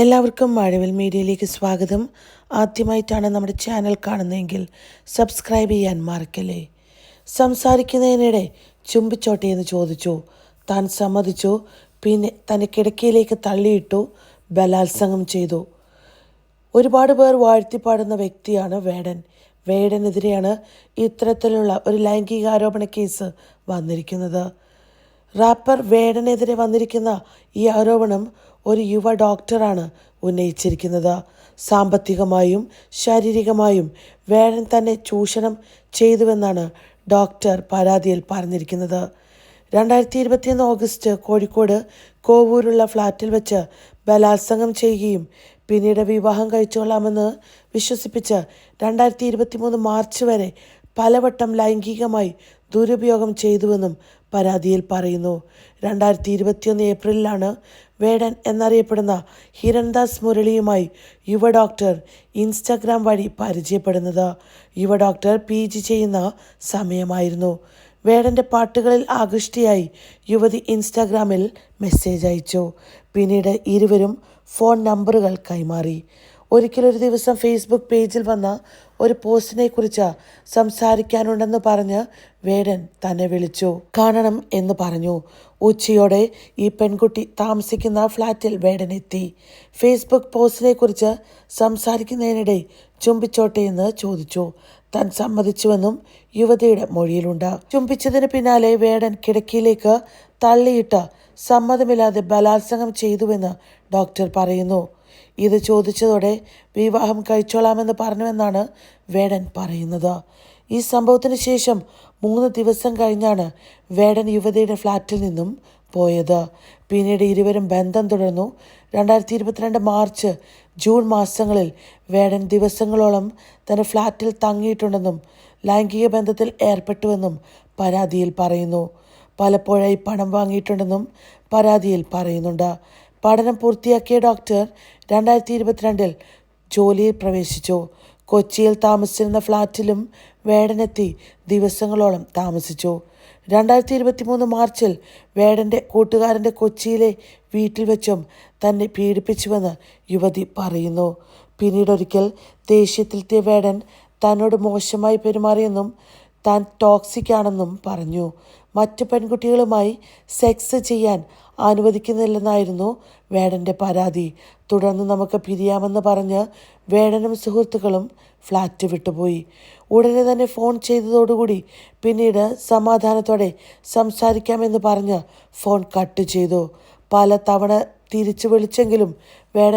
എല്ലാവർക്കും മഴവിൽ മീഡിയയിലേക്ക് സ്വാഗതം. ആദ്യമായിട്ടാണ് നമ്മുടെ ചാനൽ കാണുന്നതെങ്കിൽ സബ്സ്ക്രൈബ് ചെയ്യാൻ മറക്കല്ലേ. സംസാരിക്കുന്നതിനിടെ ചുംബിച്ചോട്ടെ എന്ന് ചോദിച്ചു. താൻ സമ്മതിച്ചു. പിന്നെ തന്നെ കിടക്കയിലേക്ക് തള്ളിയിട്ടു ബലാത്സംഗം ചെയ്തു. ഒരുപാട് പേർ വാഴ്ത്തിപ്പാടുന്ന വ്യക്തിയാണ് വേടൻ. വേടനെതിരെയാണ് ഇത്തരത്തിലുള്ള ഒരു ലൈംഗികാരോപണ കേസ് വന്നിരിക്കുന്നത്. റാപ്പർ വേടനെതിരെ വന്നിരിക്കുന്ന ഈ ആരോപണം ഒരു യുവ ഡോക്ടറാണ് ഉന്നയിച്ചിരിക്കുന്നത്. സാമ്പത്തികമായും ശാരീരികമായും വേടൻ തന്നെ ചൂഷണം ചെയ്തുവെന്നാണ് ഡോക്ടർ പരാതിയിൽ പറഞ്ഞിരിക്കുന്നത്. രണ്ടായിരത്തി ഇരുപത്തിയൊന്ന് ഓഗസ്റ്റ് കോഴിക്കോട് കോവൂരുള്ള ഫ്ളാറ്റിൽ വെച്ച് ബലാത്സംഗം ചെയ്യുകയും പിന്നീട് വിവാഹം കഴിച്ചുകൊള്ളാമെന്ന് വിശ്വസിപ്പിച്ച് രണ്ടായിരത്തി ഇരുപത്തിമൂന്ന് മാർച്ച് വരെ പലവട്ടം ലൈംഗികമായി ദുരുപയോഗം ചെയ്തുവെന്നും പരാതിയിൽ പറയുന്നു. രണ്ടായിരത്തി ഇരുപത്തിയൊന്ന് ഏപ്രിലിലാണ് വേടൻ എന്നറിയപ്പെടുന്ന ഹിരൺദാസ് മുരളിയുമായി യുവ ഡോക്ടർ ഇൻസ്റ്റഗ്രാം വഴി പരിചയപ്പെടുന്നത്. യുവ ഡോക്ടർ പി ജി ചെയ്യുന്ന സമയമായിരുന്നു. വേടന്റെ പാട്ടുകളിൽ ആകൃഷ്ടിയായി യുവതി ഇൻസ്റ്റാഗ്രാമിൽ മെസ്സേജ് അയച്ചു. പിന്നീട് ഇരുവരും ഫോൺ നമ്പറുകൾ കൈമാറി. ഒരിക്കലൊരു ദിവസം ഫേസ്ബുക്ക് പേജിൽ വന്ന ഒരു പോസ്റ്റിനെ കുറിച്ച് സംസാരിക്കാനുണ്ടെന്ന് പറഞ്ഞ് വേടൻ തന്നെ വിളിച്ചു. കാണണം എന്ന് പറഞ്ഞു. ഉച്ചയോടെ ഈ പെൺകുട്ടി താമസിക്കുന്ന ഫ്ലാറ്റിൽ വേടൻ എത്തി. ഫേസ്ബുക്ക് പോസ്റ്റിനെ കുറിച്ച് സംസാരിക്കുന്നതിനിടെ ചുംബിച്ചോട്ടെ എന്ന് ചോദിച്ചു. താൻ സമ്മതിച്ചുവെന്നും യുവതിയുടെ മൊഴിയിലുണ്ട് ചുംബിച്ചതിന് പിന്നാലെ വേടൻ കിടക്കിയിലേക്ക് തള്ളിയിട്ട് സമ്മതമില്ലാതെ ബലാത്സംഗം ചെയ്തുവെന്ന് ഡോക്ടർ പറയുന്നു. ഇത് ചോദിച്ചതോടെ വിവാഹം കഴിച്ചോളാമെന്ന് പറഞ്ഞുവെന്നാണ് വേടൻ പറയുന്നത്. ഈ സംഭവത്തിന് ശേഷം മൂന്ന് ദിവസം കഴിഞ്ഞാണ് വേടൻ യുവതിയുടെ ഫ്ലാറ്റിൽ നിന്നും പോയത്. പിന്നീട് ഇരുവരും ബന്ധം തുടർന്നു. രണ്ടായിരത്തി ഇരുപത്തിരണ്ട് മാർച്ച് ജൂൺ മാസങ്ങളിൽ വേടൻ ദിവസങ്ങളോളം തന്റെ ഫ്ലാറ്റിൽ തങ്ങിയിട്ടുണ്ടെന്നും ലൈംഗിക ബന്ധത്തിൽ ഏർപ്പെട്ടുവെന്നും പരാതിയിൽ പറയുന്നു. പലപ്പോഴായി പണം വാങ്ങിയിട്ടുണ്ടെന്നും പരാതിയിൽ പറയുന്നുണ്ട്. പഠനം പൂർത്തിയാക്കിയ ഡോക്ടർ രണ്ടായിരത്തി ഇരുപത്തിരണ്ടിൽ ജോലിയിൽ പ്രവേശിച്ചു. കൊച്ചിയിൽ താമസിച്ചിരുന്ന ഫ്ലാറ്റിലും വേടനെത്തി ദിവസങ്ങളോളം താമസിച്ചു. രണ്ടായിരത്തി ഇരുപത്തി മൂന്ന് മാർച്ചിൽ വേടന്റെ കൂട്ടുകാരന്റെ കൊച്ചിയിലെ വീട്ടിൽ വെച്ചും തന്നെ പീഡിപ്പിച്ചുവെന്ന് യുവതി പറയുന്നു. പിന്നീടൊരിക്കൽ ദേഷ്യത്തിലെത്തിയ വേടൻ തന്നോട് മോശമായി പെരുമാറിയെന്നും താൻ ടോക്സിക് ആണെന്നും പറഞ്ഞു. മറ്റു പെൺകുട്ടികളുമായി സെക്സ് ചെയ്യാൻ അനുവദിക്കുന്നില്ലെന്നായിരുന്നു വേടന്റെ പരാതി. തുടർന്ന് നമുക്ക് പിരിയാമെന്ന് പറഞ്ഞ് വേടനും സുഹൃത്തുക്കളും ഫ്ലാറ്റ് വിട്ടുപോയി. ഉടനെ തന്നെ ഫോൺ ചെയ്തതോടുകൂടി പിന്നീട് സമാധാനത്തോടെ സംസാരിക്കാമെന്ന് പറഞ്ഞ് ഫോൺ കട്ട് ചെയ്തു. പല തവണ തിരിച്ചു വിളിച്ചെങ്കിലും വേടൻ